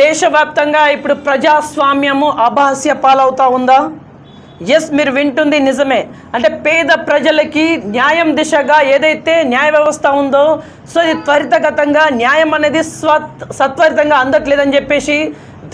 దేశవ్యాప్తంగా ఇప్పుడు ప్రజాస్వామ్యము అభాస్య పాలవుతా ఉందా? ఎస్ మీరు వింటుంది నిజమే. అంటే పేద ప్రజలకి న్యాయం దిశగా ఏదైతే న్యాయ వ్యవస్థ ఉందో సో ఇది త్వరితగతంగా న్యాయం అనేది స్వ సత్వరితంగా అందట్లేదని చెప్పేసి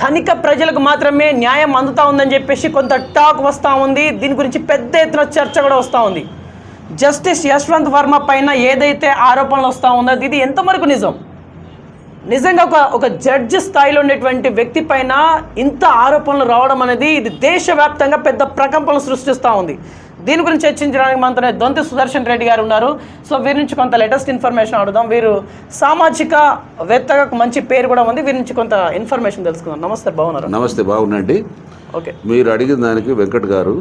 ధనిక ప్రజలకు మాత్రమే న్యాయం అందుతా ఉందని చెప్పేసి కొంత టాక్ వస్తూ ఉంది. దీని గురించి పెద్ద ఎత్తున చర్చ కూడా వస్తూ ఉంది. జస్టిస్ యశ్వంత్ వర్మ పైన ఏదైతే ఆరోపణలు వస్తూ ఉందో ఇది ఎంతవరకు నిజం? నిజంగా ఒక ఒక జడ్జి స్థాయిలో ఉండేటువంటి వ్యక్తి పైన ఇంత ఆరోపణలు రావడం అనేది ఇది దేశవ్యాప్తంగా పెద్ద ప్రకంపనలు సృష్టిస్తూ ఉంది. దీని గురించి చర్చించడానికి మనతో దొంతి సుదర్శన్ రెడ్డి గారు ఉన్నారు. సో వీరి నుంచి కొంత లేటెస్ట్ ఇన్ఫర్మేషన్ అడుగుదాం. వీరు సామాజిక వేత్తగా మంచి పేరు కూడా ఉంది. వీరి నుంచి కొంత ఇన్ఫర్మేషన్ తెలుసుకుందాం. నమస్తే బాగున్నారు? నమస్తే బాగుండండి ఓకే. మీరు అడిగిన దానికి వెంకట్ గారు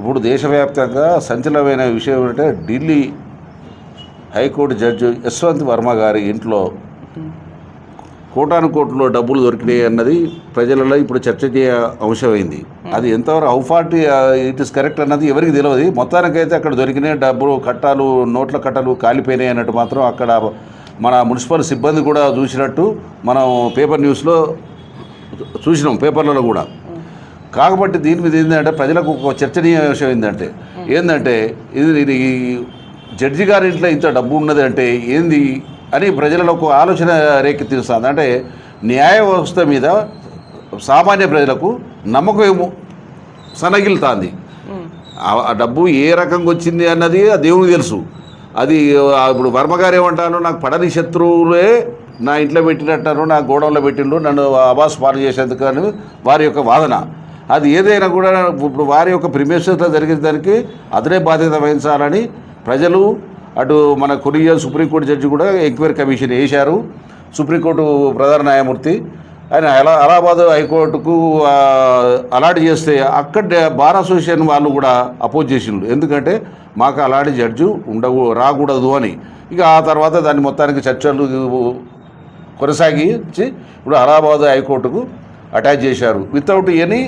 ఇప్పుడు దేశవ్యాప్తంగా సంచలనమైన విషయం ఏంటంటే Delhi high court judge Yashwant Varma గారి ఇంట్లో కోటాను కోట్లు డబ్బులు దొరికినాయి అన్నది ప్రజలలో ఇప్పుడు చర్చ చేయ అంశమైంది. అది ఎంతవరకు how far it is correct అన్నది ఎవరికి తెలియదు మొత్తానికైతే అక్కడ దొరికినాయి డబ్బులు కట్టాలు నోట్ల కట్టలు కాలిపోయినాయి అన్నట్టు మాత్రం అక్కడ మన మున్సిపల్ సిబ్బంది కూడా చూసినట్టు మనం పేపర్ న్యూస్లో చూసినాం పేపర్లలో కూడా. కాకపోతే దీని మీద ఏంటంటే ప్రజలకు ఒక చర్చనీయ విషయం ఏంటంటే ఏంటంటే ఇది జడ్జి గారి ఇంట్లో ఇంత డబ్బు ఉన్నది అంటే ఏంది? అని ప్రజలలో ఒక ఆలోచన రేకెత్తిస్తుంది. అంటే న్యాయ వ్యవస్థ మీద సామాన్య ప్రజలకు నమ్మకం ఏమో సనగిలుతుంది. ఆ- డబ్బు ఏ రకంగా వచ్చింది అన్నది ఆ దేవునికి తెలుసు. అది ఇప్పుడు వర్మగారు ఏమంటారు నాకు పడని శత్రువులే నా ఇంట్లో పెట్టినట్టారు నా గోడంలో పెట్టిండ్రు నన్ను అబాస్ పాలు చేసేందుకు అని వారి యొక్క వాదన. అది ఏదైనా కూడా ఇప్పుడు వారి యొక్క ప్రిమేషన్తో జరిగిన దానికి అతనే బాధ్యత వహించాలని ప్రజలు అటు మన కొరియా సుప్రీంకోర్టు జడ్జి కూడా ఎంక్వైరీ కమిషన్ వేశారు. సుప్రీంకోర్టు ప్రధాన న్యాయమూర్తి. ఆయన అలా అలహాబాద్ హైకోర్టుకు అలాట్ చేస్తే అక్కడ బార్ అసోసియేషన్ వాళ్ళు కూడా అపోజ్ చేసిండ్రు. ఎందుకంటే మాకు అలాంటి జడ్జు ఉండవు రాకూడదు అని. ఇక ఆ తర్వాత దాన్ని మొత్తానికి చర్చలు కొనసాగించి ఇప్పుడు అలహాబాద్ హైకోర్టుకు అటాచ్ చేశారు. వితౌట్ ఎనీ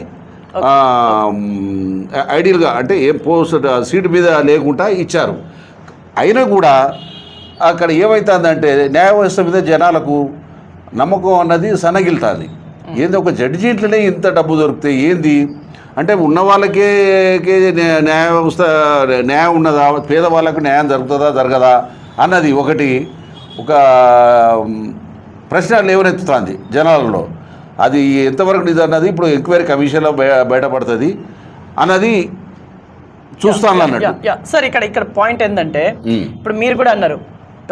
ఐడియల్గా అంటే ఏం పోస్ట్ సీట్ మీద లేకుండా ఇచ్చారు. అయినా కూడా అక్కడ ఏమవుతుందంటే న్యాయ వ్యవస్థ మీద జనాలకు నమ్మకం అన్నది సన్నగిలుతుంది ఏంది ఒక జడ్జి ఇంట్లోనే ఇంత డబ్బు దొరికితే ఏంది? అంటే ఉన్న వాళ్ళకే న్యాయ వ్యవస్థ న్యాయం ఉన్నదా? పేదవాళ్ళకు న్యాయం జరుగుతుందా జరగదా? అన్నది ఒకటి ఒక ప్రశ్న లేవనెత్తుతుంది జనాలలో. అది ఎంతవరకు నిజం అన్నది ఇప్పుడు ఎంక్వైరీ కమిషన్లో బయ- బయటపడుతుంది. అన్నది చూస్తాను అన్నట్టు. సార్ ఇక్కడ ఇక్కడ పాయింట్ ఏంటంటే ఉమ్. ఇప్పుడు మీరు కూడా అన్నారు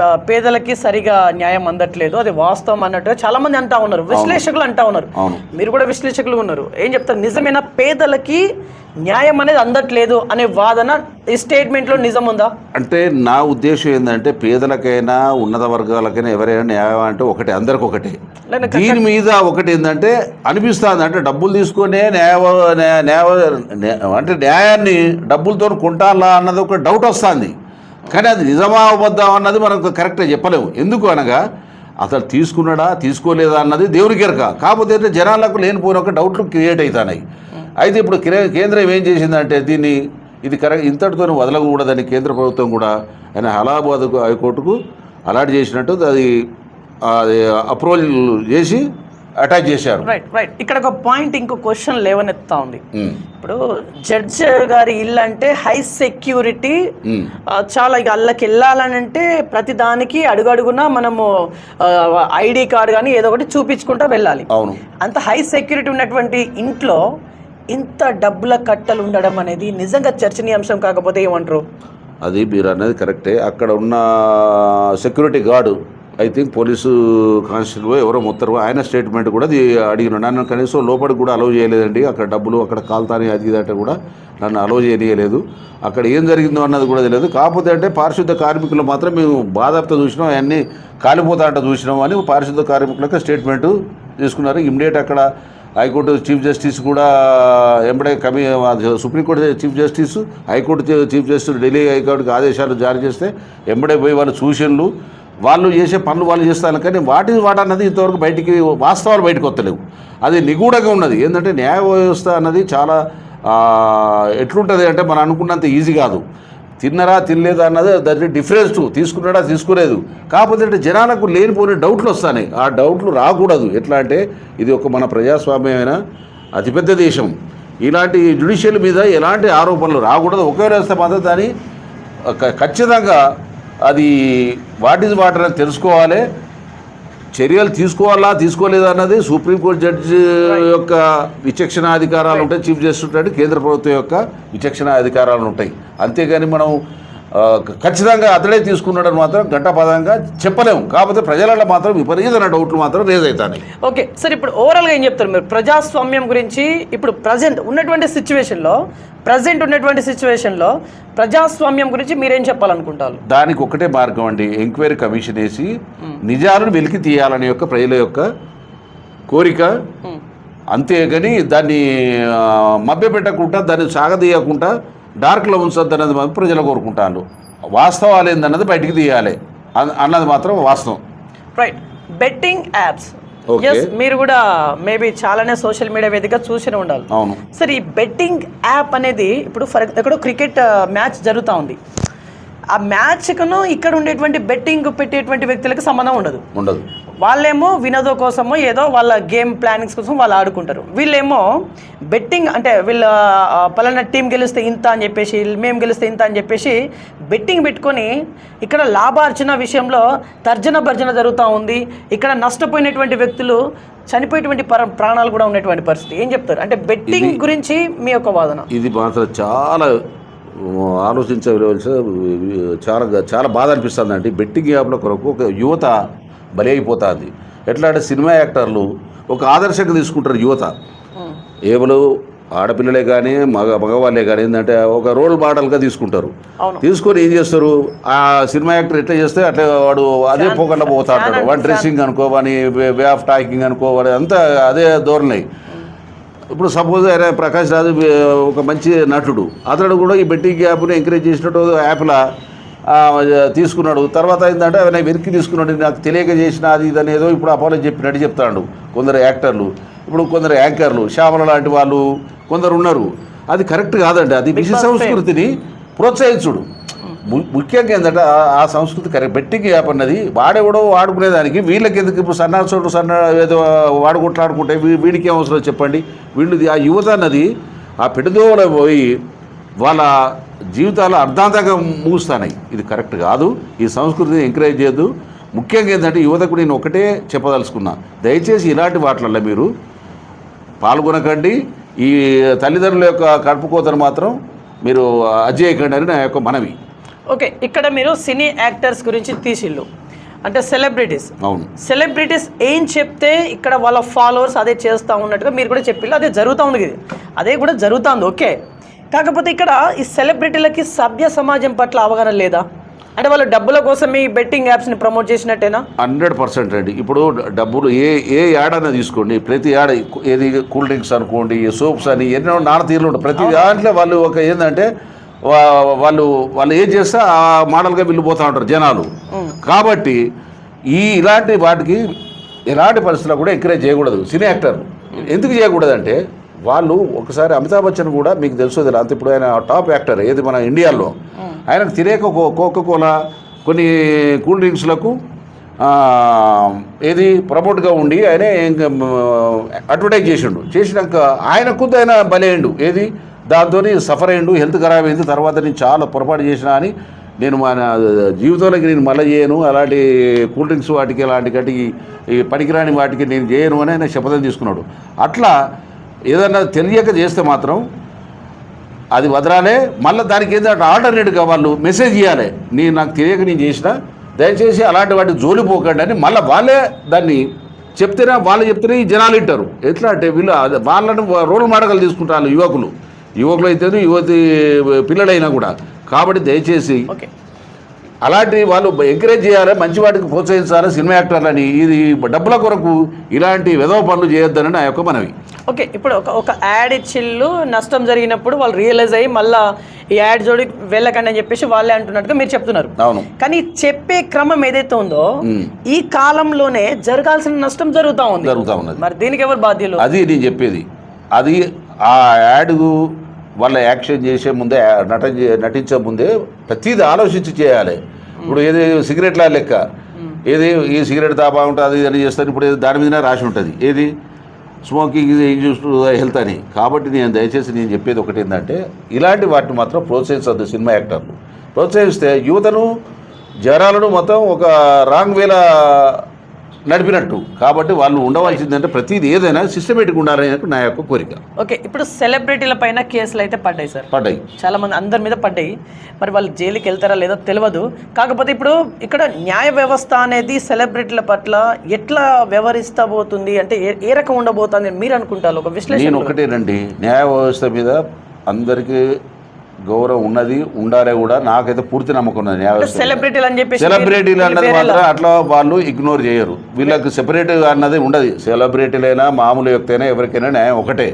పేదలకి సరిగా న్యాయం అందట్లేదు. అది వాస్తవం అన్నట్టు చాలా మంది అంటా ఉన్నారు. విశ్లేషకులు అంటా ఉన్నారు. మీరు కూడా విశ్లేషకులు ఉన్నారు. ఏం చెప్తారు? నిజమైన? పేదలకి న్యాయం అనేది అందట్లేదు అనే వాదన ఈ స్టేట్మెంట్లో నిజం ఉందా? అంటే నా ఉద్దేశం ఏంటంటే పేదలకైనా ఉన్నత వర్గాలకైనా ఎవరైనా న్యాయం అంటే ఒకటే అందరికి ఒకటే. దీని మీద ఒకటి ఏంటంటే అనిపిస్తుంది. అంటే డబ్బులు తీసుకొనే న్యాయ న్యాయ- న్యాయ న్యా- అంటే న్యాయాన్ని డబ్బులతో కొంటాలా అన్నది ఒక డౌట్ వస్తుంది. కానీ అది నిజమా అబద్ధం అన్నది మనకు కరెక్ట్గా చెప్పలేము. ఎందుకు అనగా అసలు తీసుకున్నాడా తీసుకోలేదా అన్నది దేవునికి ఎరక. కాకపోతే జనాలకు లేనిపోయిన ఒక డౌట్లు క్రియేట్ అవుతున్నాయి అయితే ఇప్పుడు కేంద్రం ఏం చేసిందంటే దీన్ని ఇది కరెక్ట్ ఇంతటితో వదలకూడదని కేంద్ర ప్రభుత్వం కూడా ఆయన హలాబాద్ హైకోర్టుకు అలాట్ చేసినట్టు అది అప్రూవల్ చేసి అటాచ్ చేశారు. రైట్ రైట్ ఇక్కడ ఒక పాయింట్ ఇంకో క్వశ్చన్ లేవనెత్తా ఉంది. ఉమ్, ఇప్పుడు జడ్జ్ గారి ఇల్లు అంటే హై సెక్యూరిటీ ఉమ్, చాలా ఇక అల్లకి వెళ్ళాలని అంటే ప్రతి దానికి అడుగడుగునా మనము ఐడి కార్డు కానీ ఏదో ఒకటి చూపించుకుంటా వెళ్ళాలి. అవును. అంత హై సెక్యూరిటీ ఉన్నటువంటి ఇంట్లో ఇంత డబ్బుల కట్టలు ఉండడం అనేది నిజంగా చర్చనీయాంశం కాకపోతే ఏమంటారు? అది మీరు అన్నది కరెక్టే అక్కడ ఉన్న security guard I think police constable ఎవరో మొత్తరు. ఆయన స్టేట్మెంట్ కూడా అది అడిగిన నన్ను కనీసం లోపలికి కూడా అలౌ చేయలేదండి. అక్కడ డబ్బులు అక్కడ కాల్తాని అది ఇది కూడా నన్ను అలౌ చేయలేదు అక్కడ ఏం జరిగిందో అన్నది కూడా తెలియదు. కాకపోతే అంటే పారిశుద్ధ కార్మికులు మాత్రం మేము బాధాప్త చూసినాం. అవన్నీ కాలిపోతా చూసినాం అని పారిశుద్ధ కార్మికులకు స్టేట్మెంట్ తీసుకున్నారు. ఇమ్మీడియట్ అక్కడ హైకోర్టు చీఫ్ జస్టిస్ కూడా uh, ఎంబడే కమి supreme court chief justice high court chief justice Delhi హైకోర్టుకి ఆదేశాలు జారీ చేస్తే ఎంబడే పోయి వాళ్ళు సూచనలు వాళ్ళు చేసే పనులు వాళ్ళు చేస్తారు కానీ వాటి వాట అన్నది ఇంతవరకు బయటికి వాస్తవాలు బయటకు వస్తలేవు. అది నిగూఢంగా ఉన్నది. ఏంటంటే న్యాయ వ్యవస్థ అన్నది చాలా ఎట్లుంటుంది అంటే మనం అనుకున్నంత ఈజీ కాదు. తిన్నరా తినలేదా అన్నది దాని డిఫరెన్స్ తీసుకున్నాడా తీసుకోలేదు. కాకపోతే అంటే జనాలకు లేనిపోని డౌట్లు వస్తాయి ఆ డౌట్లు రాకూడదు. ఎట్లా అంటే ఇది ఒక మన ప్రజాస్వామ్యమైన అతిపెద్ద దేశం. ఇలాంటి జ్యుడిషియల్ మీద ఎలాంటి ఆరోపణలు రాకూడదు. ఒకే వ్యవస్థ మాత్రం దాన్ని ఖచ్చితంగా అది వాట్ ఈజ్ వాటర్ అని తెలుసుకోవాలి. చర్యలు తీసుకోవాలా తీసుకోలేదా అన్నది సుప్రీంకోర్టు జడ్జి యొక్క విచక్షణ అధికారాలు ఉంటాయి చీఫ్ జస్టిస్ ఉంటాడు కేంద్ర ప్రభుత్వం యొక్క విచక్షణ అధికారాలు ఉంటాయి. అంతేగాని మనం ఖచ్చితంగా అతడే తీసుకున్నాడని మాత్రం ఘంటాపదంగా చెప్పలేము. కాకపోతే ప్రజలలో మాత్రం విపరీతమైన డౌట్లు మాత్రం రేజ్ అవుతాయి ఓకే సార్ ఇప్పుడు ఓవరాల్గా ఏం చెప్తారు మీరు? ప్రజాస్వామ్యం గురించి ఇప్పుడు ప్రజెంట్ ఉన్నటువంటి సిచ్యువేషన్లో ప్రజెంట్ ఉన్నటువంటి సిచ్యువేషన్లో ప్రజాస్వామ్యం గురించి మీరేం చెప్పాలనుకుంటారు? దానికి ఒకటే మార్గం అండి. ఎంక్వైరీ కమిషన్ వేసి నిజాలను వెలికి తీయాలనే యొక్క ప్రజల యొక్క కోరిక. అంతేగాని దాన్ని మభ్యపెట్టకుండా దాన్ని సాగదీయకుండా డార్క్లో ఉంచొద్దు అన్నది ప్రజలు కోరుకుంటాను వాస్తవాలు ఏందన్నది బయటికి తీయాలి. అన్న- అన్నది మాత్రం వాస్తవం. Right betting apps. ఎస్ మీరు కూడా మేబీ చాలానే సోషల్ మీడియా వేదికగా చూసి ఉండాలి. అవును. సార్ ఈ బెట్టింగ్ యాప్ అనేది ఇప్పుడు ఫర్ ఎక్కడో క్రికెట్ మ్యాచ్ జరుగుతూ ఉంది. ఆ మ్యాచ్కును ఇక్కడ ఉండేటువంటి బెట్టింగ్ పెట్టేటువంటి వ్యక్తులకు సంబంధం ఉండదు. ఉండదు. వాళ్ళేమో వినోదం కోసమో ఏదో వాళ్ళ గేమ్ ప్లానింగ్స్ కోసం వాళ్ళు ఆడుకుంటారు. వీళ్ళేమో బెట్టింగ్ అంటే వీళ్ళ పలానా టీం గెలిస్తే ఇంత అని చెప్పేసి మేము గెలిస్తే ఇంత అని చెప్పేసి బెట్టింగ్ పెట్టుకొని ఇక్కడ లాభార్జన విషయంలో తర్జన భర్జన జరుగుతూ ఉంది. ఇక్కడ నష్టపోయినటువంటి వ్యక్తులు చనిపోయేటువంటి పర ప్రాణాలు కూడా ఉన్నటువంటి పరిస్థితి. ఏం చెప్తారు? అంటే బెట్టింగ్ గురించి మీ యొక్క వాదన. ఇది మాత్రం చాలా ఆలోచించవలసిన చాలా చాలా బాధ అనిపిస్తుంది అండి. బెట్టింగ్ యాప్ల కొరకు ఒక యువత బలి అయిపోతుంది ఎట్లా అంటే సినిమా యాక్టర్లు ఒక ఆదర్శంగా తీసుకుంటారు యువత. ఏవలు ఆడపిల్లలే కానీ మగ మగవాళ్ళే కానీ ఏంటంటే ఒక రోల్ మోడల్గా తీసుకుంటారు. తీసుకొని ఏం చేస్తారు? ఆ సినిమా యాక్టర్ ఎట్లా చేస్తే అట్లా వాడు అదే పోకల్లో పోతా ఉంటాడు. వాడి డ్రెస్సింగ్ అనుకో వాని వే ఆఫ్ టాకింగ్ అనుకో వాడి అంతా అదే ధోరణి. ఇప్పుడు సపోజ్ ఆయన ప్రకాష్ రాజు ఒక మంచి నటుడు. అతడు కూడా ఈ బెట్టింగ్ యాప్ని ఎంకరేజ్ చేసినట్టు యాప్లా తీసుకున్నాడు. తర్వాత ఏంటంటే ఆయన వెనక్కి తీసుకున్నాడు. నాకు తెలియక చేసిన అది ఇది అనేదో ఇప్పుడు అపోలో చెప్పినట్టు చెప్తాడు. కొందరు యాక్టర్లు ఇప్పుడు కొందరు యాంకర్లు శ్యామల లాంటి వాళ్ళు కొందరు ఉన్నారు. అది కరెక్ట్ కాదండి. అది విషయ సంస్కృతిని ప్రోత్సహించుడు. ముఖ్యంగా ఏంటంటే ఆ- సంస్కృతి కరెక్ట్. బెట్టింగ్ యాప్ అన్నది వాడెవడో వాడుకునేదానికి వీళ్ళకి ఎందుకు ఇప్పుడు సన్నాసుడు సన్న ఏదో వాడుకుంటాడుకుంటే వీడికి ఏం అవసరం చెప్పండి. వీళ్ళు ఆ యువత అన్నది ఆ పెట్టుదోవలో పోయి వాళ్ళ జీవితాలు అర్ధాంతంగా ముగుస్తున్నాయి ఇది కరెక్ట్ కాదు. ఈ సంస్కృతిని ఎంకరేజ్ చేయొద్దు. ముఖ్యంగా ఏంటంటే యువతకు నేను ఒకటే చెప్పదలుచుకున్నా. దయచేసి ఇలాంటి వాటిలలో మీరు పాల్గొనకండి. ఈ తల్లిదండ్రుల యొక్క కడుపు కోతను మాత్రం మీరు అజేయకండి అని నా యొక్క మనవి. ఓకే ఇక్కడ మీరు సినీ యాక్టర్స్ గురించి తీసిళ్ళు. అంటే సెలబ్రిటీస్. అవును. సెలబ్రిటీస్ ఏం చెప్తే ఇక్కడ వాళ్ళ ఫాలోవర్స్ అదే చేస్తూ ఉన్నట్టుగా మీరు కూడా చెప్పిల్లు అదే జరుగుతూ ఉంది అదే కూడా జరుగుతుంది. ఓకే. కాకపోతే ఇక్కడ ఈ సెలబ్రిటీలకి సభ్య సమాజం పట్ల అవగాహన లేదా? అంటే వాళ్ళు డబ్బుల కోసం ఈ బెట్టింగ్ యాప్స్ని ప్రమోట్ చేసినట్టేనా? హండ్రెడ్ పర్సెంట్ అండి. ఇప్పుడు డబ్బులు ఏ ఏ యాడ్ అన్న తీసుకోండి. ప్రతి యాడ్ ఏది కూల్ డ్రింక్స్ అనుకోండి సోప్స్ అని ఎన్నో నాన్న తీరులు ఉంటాయి. ప్రతి దాంట్లో వాళ్ళు ఒక ఏంటంటే వాళ్ళు వాళ్ళు ఏం చేస్తే ఆ మోడల్గా వెళ్ళిపోతూ ఉంటారు జనాలు. కాబట్టి ఈ ఇలాంటి వాటికి ఎలాంటి పరిస్థితుల్లో కూడా ఎంకరేజ్ చేయకూడదు. సినీ యాక్టర్ ఎందుకు చేయకూడదు అంటే వాళ్ళు ఒకసారి అమితాబ్ బచ్చన్ కూడా మీకు తెలుసు తెలియదు అంత ఇప్పుడు ఆయన టాప్ యాక్టర్ ఏది మన ఇండియాలో. ఆయనకు తెలియక కోకో కోలా కొన్ని కూల్ డ్రింక్స్లకు ఏది ప్రమోట్గా ఉండి ఆయన ఇంకా, అడ్వర్టైజ్ చేసిండు. చేసినాక ఆయన కుద్దు ఆయన బలేయండు ఏది? దాంతో సఫర్ అయ్యిండు హెల్త్ ఖరాబ్ అయింది తర్వాత నేను చాలా పొరపాటు చేసిన అని నేను మన జీవితంలోకి నేను మళ్ళీ చేయను. అలాంటి కూల్ డ్రింక్స్ వాటికి అలాంటి గట్టి ఈ పనికిరాని వాటికి నేను చేయను అని ఆయన శపథం తీసుకున్నాడు. అట్లా ఏదన్నా తెలియక చేస్తే మాత్రం అది వదలాలే మళ్ళీ దానికి ఏంటంటే ఆల్టర్నేట్గా వాళ్ళు మెసేజ్ ఇవ్వాలి నేను నాకు తెలియక నేను చేసిన దయచేసి అలాంటి వాటి జోలిపోకండి అని మళ్ళీ వాళ్ళే దాన్ని చెప్తేనే వాళ్ళు చెప్తేనే ఈ జనాలు వింటారు. ఎట్లా అంటే వీళ్ళు వాళ్ళని రోల్ మోడల్ తీసుకుంటారు యువకులు. యువకులు అయితే యువతి పిల్లలైనా కూడా. కాబట్టి దయచేసి ఓకే. అలాంటి వాళ్ళు ఎంకరేజ్ చేయాలి మంచి వాటికి ప్రోత్సహించాలి సినిమా యాక్టర్లని ఇది డబ్బుల కొరకు ఇలాంటి విధవ పనులు చేయొద్దని నా యొక్క మనవి. ఓకే ఇప్పుడు ఒక ఒక యాడ్ ఇచ్చిళ్ళు నష్టం జరిగినప్పుడు వాళ్ళు రియలైజ్ అయ్యి మళ్ళీ ఈ యాడ్ జోడి వెళ్ళకండి అని చెప్పేసి వాళ్ళే అంటున్నట్టుగా మీరు చెప్తున్నారు. అవును. కానీ చెప్పే క్రమం ఏదైతే ఉందో ఈ కాలంలోనే జరగాల్సిన నష్టం జరుగుతూ ఉంది. జరుగుతూ ఉన్నది. మరి దీనికి ఎవరు బాధ్యులు? అది నేను చెప్పేది. అది ఆ యాడ్ వాళ్ళ యాక్షన్ చేసే ముందే నట నటించే ముందే ప్రతిదీ ఆలోచించి చేయాలి. ఇప్పుడు ఏది సిగరెట్లా లెక్క? ఏది ఈ సిగరెట్ ఉంటుంది ఇది అని చేస్తారు ఇప్పుడు దాని మీదనే రాసి ఉంటుంది. ఏది? స్మోకింగ్ ఇది ఇంజూస్ హెల్త్ అని. కాబట్టి నేను దయచేసి నేను చెప్పేది ఒకటి ఏంటంటే ఇలాంటి వాటిని మాత్రం ప్రోత్సహించద్దు సినిమా యాక్టర్లు. ప్రోత్సహిస్తే యువతను జనాలను మొత్తం ఒక రాంగ్ వేల నడిపినట్టు. కాబట్టి వాళ్ళు ఉండవలసిందంటే ప్రతిదీ ఏదైనా సిస్టమేటిక్ ఉండాలని నా యొక్క కోరిక. ఓకే ఇప్పుడు సెలబ్రిటీల పైన కేసులు అయితే పడ్డాయి సార్. పడ్డాయి. చాలా మంది అందరి మీద పడ్డాయి. మరి వాళ్ళు జైలుకి వెళ్తారా లేదో తెలియదు కాకపోతే ఇప్పుడు ఇక్కడ న్యాయ వ్యవస్థ అనేది సెలబ్రిటీల పట్ల ఎట్లా వ్యవహరిస్తా పోతుంది అంటే ఏ రకం ఉండబోతుంది అని మీరు అనుకుంటారు? ఒక విశ్లేషణ ఒకటేనండి. న్యాయ వ్యవస్థ మీద అందరికీ గౌరవం ఉన్నది ఉండాలి కూడా. నాకైతే పూర్తి నమ్మకం ఉన్నది. సెలబ్రిటీలు అని చెప్పేసి సెలబ్రిటీలు అన్నది మాత్రం అట్లా వాళ్ళు ఇగ్నోర్ చేయరు. వీళ్ళకి సెపరేట్ అన్నది ఉండదు. సెలబ్రిటీలైనా మామూలు వ్యక్తి అయినా ఎవరికైనా న్యాయం ఒకటే.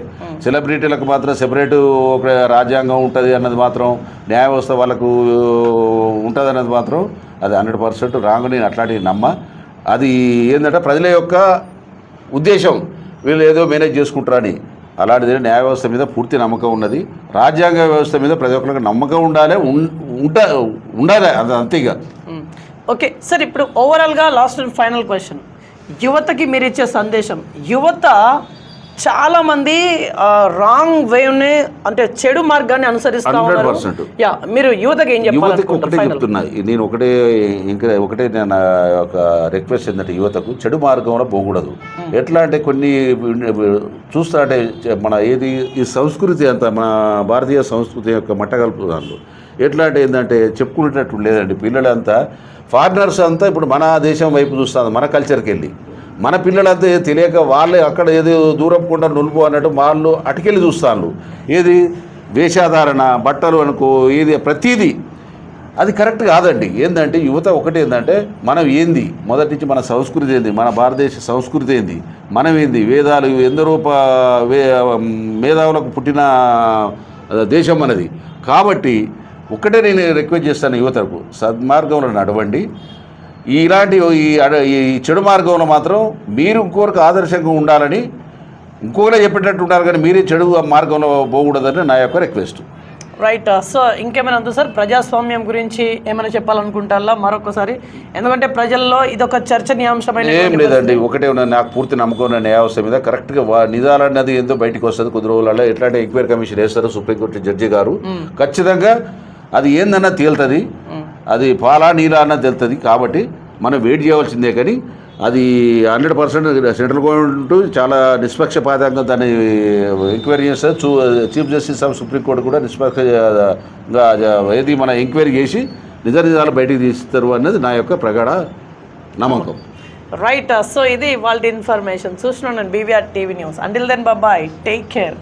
సెలబ్రిటీలకు మాత్రం సెపరేట్ ఒక రాజ్యాంగం ఉంటుంది అన్నది మాత్రం న్యాయ వ్యవస్థ వాళ్ళకు ఉంటుంది అన్నది మాత్రం అది హండ్రెడ్ పర్సెంట్ రాంగ్ నేను అట్లాంటివి నమ్మ. అది ఏంటంటే ప్రజల యొక్క ఉద్దేశం. వీళ్ళు ఏదో మేనేజ్ చేసుకుంటారని. అలాంటిది న్యాయ వ్యవస్థ మీద పూర్తి నమ్మకం ఉన్నది. రాజ్యాంగ వ్యవస్థ మీద ప్రతి ఒక్కరికి నమ్మకం ఉండాలి ఉం- ఉండాలి అది అంతేగా. ఓకే సార్ ఇప్పుడు ఓవరాల్గా లాస్ట్ అండ్ ఫైనల్ క్వశ్చన్ యువతకి మీరు ఇచ్చే సందేశం యువత చాలా మంది రాంగ్ వేని అంటే చెడు మార్గాన్ని అనుసరిస్తా ఉన్నారు. 100%. యా మీరు యువతకి ఏం యువతకు చెప్పాలనుకుంటారు ఒకటే చెప్తున్నా. నేను ఒకటే ఇంకా ఒకటే నేను ఒక రిక్వెస్ట్ ఏంటంటే యువతకు చెడు మార్గంలో పోకూడదు. ఎట్లా అంటే కొన్ని చూస్తా అంటే మన ఏది ఈ సంస్కృతి అంతా మన భారతీయ సంస్కృతి యొక్క మట్టగలుపు దాంట్లో ఎట్లా అంటే ఏంటంటే చెప్పుకునేటట్టు లేదండి. పిల్లలంతా ఫారినర్స్ అంతా ఇప్పుడు మన దేశం వైపు చూస్తారు మన కల్చర్కి వెళ్ళి మన పిల్లలంతా తెలియక వాళ్ళే అక్కడ ఏదో దూరం నులుపు అన్నట్టు వాళ్ళు అటుకెళ్ళి చూస్తాను ఏది? వేషాధారణ బట్టలు అనుకో ఏది? ప్రతీది. అది కరెక్ట్ కాదండి. ఏంటంటే యువత ఒకటి ఏంటంటే మనం ఏంది? మొదటి నుంచి మన సంస్కృతి ఏంది? మన భారతదేశ సంస్కృతి ఏంది? మనం ఏంది? వేదాలు ఎందరో వే మేధావులకు పుట్టిన దేశం అనేది. కాబట్టి ఒకటే నేను రిక్వెస్ట్ చేస్తాను యువతకు. సద్మార్గంలో నడవండి. ఇలాంటి ఈ చెడు మార్గంలో మాత్రం మీరు ఇంకొకరికి ఆదర్శంగా ఉండాలని ఇంకొకరే చెప్పేటట్టు ఉండాలి కానీ మీరే చెడు మార్గంలో పోకూడదని నా యొక్క రిక్వెస్ట్ రైట్ సో ఇంకేమైనా ఉందా సార్? ప్రజాస్వామ్యం గురించి ఏమైనా చెప్పాలనుకుంటారా? మరొకసారి. ఎందుకంటే ప్రజల్లో ఇదొక చర్చనీయాంశమైన ఏం లేదండి ఒకటే ఉన్నది నాకు పూర్తి నమ్మకం ఉన్న న్యాయవ్యవస్థ మీద కరెక్ట్గా నిజాలన్నది ఎంతో బయటికి వస్తుంది కొద్ది రోజులలో ఎట్లాంటి ఎంక్వైరీ కమిషన్ వేస్తారు సుప్రీంకోర్టు జడ్జి గారు. ఖచ్చితంగా అది ఏందన్నా తేలుతుంది. అది పాలా నీలా అన్న తెలుస్తుంది. కాబట్టి మనం వెయిట్ చేయవలసిందే కానీ అది హండ్రెడ్ పర్సెంట్ సెంట్రల్ గవర్నమెంట్ చాలా నిష్పక్షపాతంగా దాన్ని ఎంక్వైరీ చేస్తారు చూ chief justice of supreme court కూడా నిష్పక్షంగా ఏది మన ఎంక్వైరీ చేసి నిజ నిజాలు బయటికి తీస్తారు అన్నది నా యొక్క ప్రగాఢ నమ్మకం. రైట్ సో uh, ఇది వాళ్ళ ఇన్ఫర్మేషన్. చూస్తున్నాను BVR TV news. Until then బాబాయ్ టేక్ కేర్